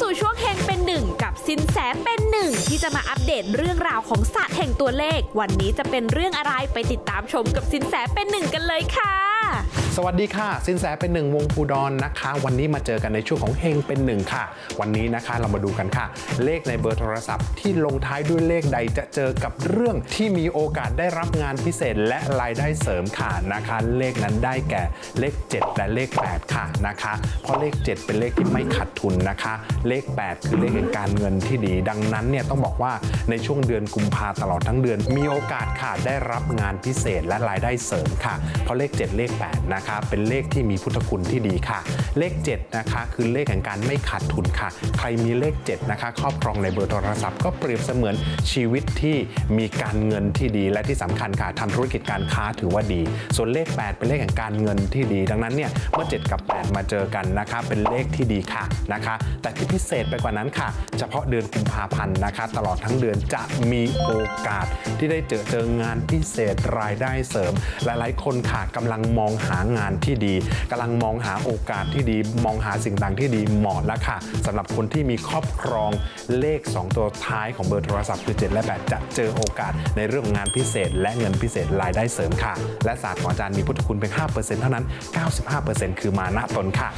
สู่ช่วงเฮงเป็นหนึ่งกับสินแสเป็นหนึ่งที่จะมาอัปเดตเรื่องราวของศาสตร์แห่งตัวเลข วันนี้จะเป็นเรื่องอะไรไปติดตามชมกับสินแสเป็นหนึ่งกันเลยค่ะ สวัสดีค่ะ สินแสเป็นหนึ่งวงภูดอนนะคะ วันนี้มาเจอกันในช่วงของเฮงเป็นหนึ่งค่ะ วันนี้นะคะเรามาดูกันค่ะ เลขในเบอร์โทรศัพท์ที่ลงท้ายด้วยเลขใดจะเจอกับเรื่องที่มีโอกาสได้รับงานพิเศษและรายได้เสริมค่ะนะคะ เลขนั้นได้แก่เลข 7 และเลข 8 ค่ะนะคะ เพราะเลข 7 เป็นเลขที่ไม่ขาดทุนนะคะ เลข 8 คือเลขแห่งการเงินที่ดี ดังนั้นเนี่ยต้องบอกว่าในช่วงเดือนกุมภาตลอดทั้งเดือน มีโอกาสค่ะได้รับงานพิเศษและรายได้เสริมค่ะ เพราะเลข 7 เลข8 นะคะ เป็นเลขที่มีพุทธคุณที่ดีค่ะ เลข 7 นะคะ คือเลขแห่งการไม่ขาดทุนค่ะ ใครมีเลข 7 นะคะ ครอบครองในเบอร์โทรศัพท์ ก็เปรียบเสมือนชีวิตที่มีการเงินที่ดี และที่สำคัญค่ะทำธุรกิจการค้าถือว่าดี ส่วนเลข 8 เป็นเลขแห่งการเงินที่ดี ดังนั้นเนี่ยเมื่อ 7 กับ 8 มาเจอกันนะคะ เป็นเลขที่ดีค่ะนะคะ แต่ที่พิเศษไปกว่านั้นค่ะ เฉพาะเดือนกุมภาพันธ์นะคะ ตลอดทั้งเดือนจะมีโอกาสที่ได้เจอเจองานพิเศษรายได้เสริม หลายๆ คนค่ะกำลังมองหางานที่ดีกำลังมองหาโอกาสที่ดี มองหาสิ่งต่างที่ดีเหมาะแล้วค่ะสำหรับคนที่มีครอบครองเลข 2 ตัวท้ายของเบอร์โทรศัพท์คือ 7 และ 8 จะเจอโอกาสในเรื่องของงานพิเศษ และเงินพิเศษรายได้เสริมค่ะ และศาสตร์ของอาจารย์มีพุทธคุณเพียง5%เท่านั้น 95%คือมานะตนค่ะ